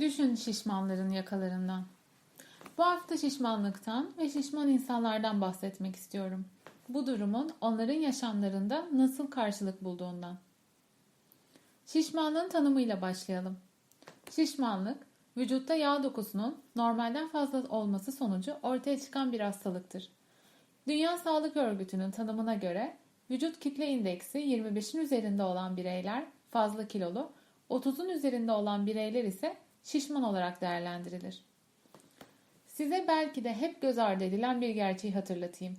Düşün şişmanların yakalarından. Bu hafta şişmanlıktan ve şişman insanlardan bahsetmek istiyorum. Bu durumun onların yaşamlarında nasıl karşılık bulduğundan. Şişmanlığın tanımıyla başlayalım. Şişmanlık, vücutta yağ dokusunun normalden fazla olması sonucu ortaya çıkan bir hastalıktır. Dünya Sağlık Örgütü'nün tanımına göre vücut kitle indeksi 25'in üzerinde olan bireyler fazla kilolu, 30'un üzerinde olan bireyler ise şişman olarak değerlendirilir. Size belki de hep göz ardı edilen bir gerçeği hatırlatayım.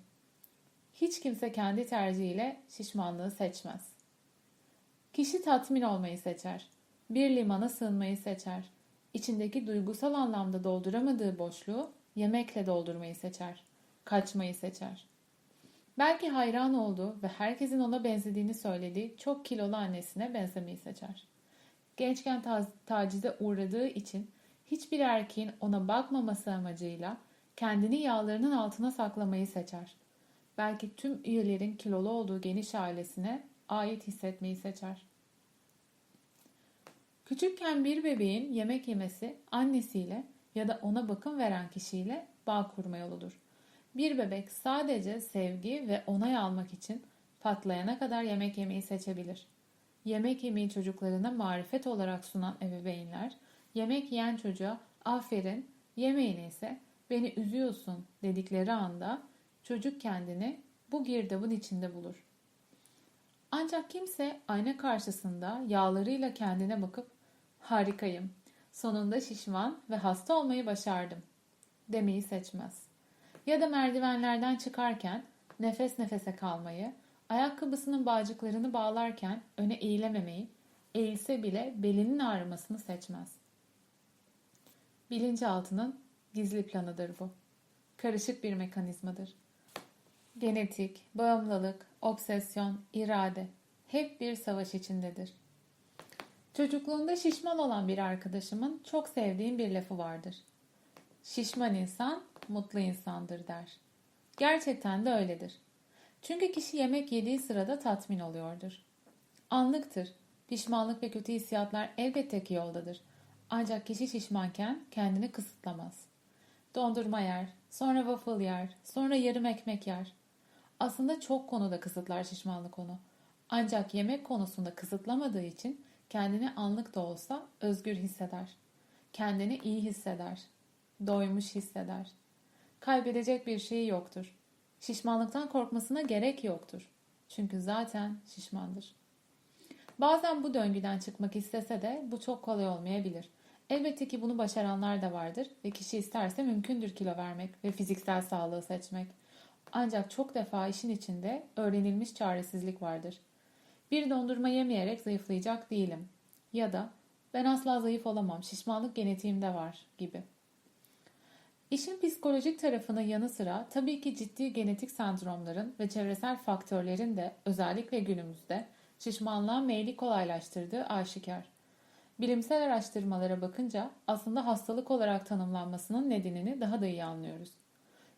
Hiç kimse kendi tercihiyle şişmanlığı seçmez. Kişi tatmin olmayı seçer. Bir limana sığınmayı seçer. İçindeki duygusal anlamda dolduramadığı boşluğu yemekle doldurmayı seçer. Kaçmayı seçer. Belki hayran olduğu ve herkesin ona benzediğini söylediği çok kilolu annesine benzemeyi seçer. Gençken ta- tacize uğradığı için hiçbir erkeğin ona bakmaması amacıyla kendini yağlarının altına saklamayı seçer. Belki tüm üyelerin kilolu olduğu geniş ailesine ait hissetmeyi seçer. Küçükken bir bebeğin yemek yemesi annesiyle ya da ona bakım veren kişiyle bağ kurma yoludur. Bir bebek sadece sevgi ve onay almak için patlayana kadar yemek yemeyi seçebilir. Yemek yemeyi çocuklarına marifet olarak sunan ebeveynler, yemek yiyen çocuğa aferin, yemeğini ise beni üzüyorsun dedikleri anda çocuk kendini bu girdabın içinde bulur. Ancak kimse ayna karşısında yağlarıyla kendine bakıp harikayım, sonunda şişman ve hasta olmayı başardım demeyi seçmez. Ya da merdivenlerden çıkarken nefes nefese kalmayı, ayakkabısının bağcıklarını bağlarken öne eğilememeyi, eğilse bile belinin ağrımasını seçmez. Bilinçaltının gizli planıdır bu. Karışık bir mekanizmadır. Genetik, bağımlılık, obsesyon, irade hep bir savaş içindedir. Çocukluğunda şişman olan bir arkadaşımın çok sevdiğim bir lafı vardır. Şişman insan mutlu insandır der. Gerçekten de öyledir. Çünkü kişi yemek yediği sırada tatmin oluyordur. Anlıktır. Pişmanlık ve kötü hissiyatlar elbette ki yoldadır. Ancak kişi şişmanken kendini kısıtlamaz. Dondurma yer, sonra waffle yer, sonra yarım ekmek yer. Aslında çok konuda kısıtlar şişmanlık onu. Ancak yemek konusunda kısıtlamadığı için kendini anlık da olsa özgür hisseder. Kendini iyi hisseder. Doymuş hisseder. Kaybedecek bir şeyi yoktur. Şişmanlıktan korkmasına gerek yoktur. Çünkü zaten şişmandır. Bazen bu döngüden çıkmak istese de bu çok kolay olmayabilir. Elbette ki bunu başaranlar da vardır ve kişi isterse mümkündür kilo vermek ve fiziksel sağlığı seçmek. Ancak çok defa işin içinde öğrenilmiş çaresizlik vardır. Bir dondurma yemeyerek zayıflayacak değilim. Ya da ben asla zayıf olamam, şişmanlık genetiğimde var gibi. İşin psikolojik tarafının yanı sıra tabii ki ciddi genetik sendromların ve çevresel faktörlerin de özellikle günümüzde şişmanlığa meyli kolaylaştırdığı aşikar. Bilimsel araştırmalara bakınca aslında hastalık olarak tanımlanmasının nedenini daha da iyi anlıyoruz.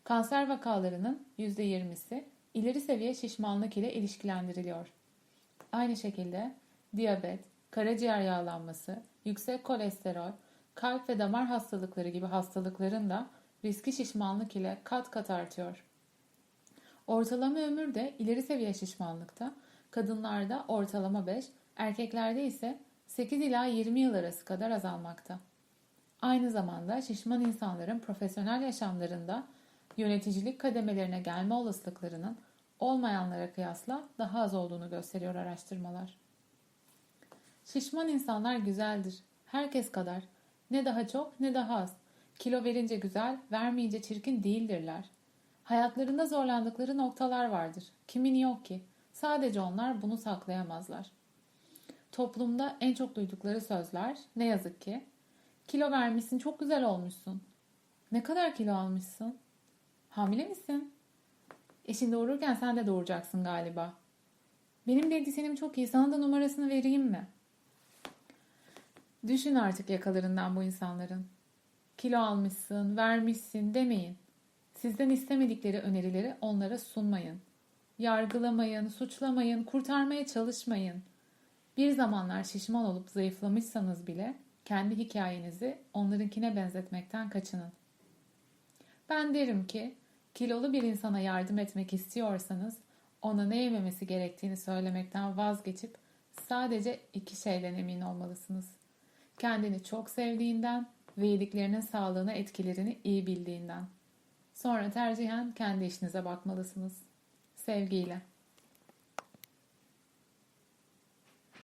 Kanser vakalarının %20'si ileri seviye şişmanlık ile ilişkilendiriliyor. Aynı şekilde diyabet, karaciğer yağlanması, yüksek kolesterol, kalp ve damar hastalıkları gibi hastalıkların da riski şişmanlık ile kat kat artıyor. Ortalama ömür de ileri seviye şişmanlıkta, kadınlarda ortalama 5, erkeklerde ise 8 ila 20 yıl arası kadar azalmakta. Aynı zamanda şişman insanların profesyonel yaşamlarında yöneticilik kademelerine gelme olasılıklarının olmayanlara kıyasla daha az olduğunu gösteriyor araştırmalar. Şişman insanlar güzeldir. Herkes kadar. Ne daha çok ne daha az. Kilo verince güzel, vermeyince çirkin değildirler. Hayatlarında zorlandıkları noktalar vardır. Kimin yok ki? Sadece onlar bunu saklayamazlar. Toplumda en çok duydukları sözler ne yazık ki kilo vermişsin çok güzel olmuşsun. Ne kadar kilo almışsın? Hamile misin? Eşin doğururken sen de doğuracaksın galiba. Benim diyetisyenim çok iyi. Sana da numarasını vereyim mi? Düşün artık yakalarından bu insanların. Kilo almışsın, vermişsin demeyin. Sizden istemedikleri önerileri onlara sunmayın. Yargılamayın, suçlamayın, kurtarmaya çalışmayın. Bir zamanlar şişman olup zayıflamışsanız bile kendi hikayenizi onlarınkine benzetmekten kaçının. Ben derim ki kilolu bir insana yardım etmek istiyorsanız ona ne yememesi gerektiğini söylemekten vazgeçip sadece iki şeyden emin olmalısınız. Kendini çok sevdiğinden ve yediklerinin sağlığına etkilerini iyi bildiğinden. Sonra tercihen kendi işinize bakmalısınız. Sevgiyle.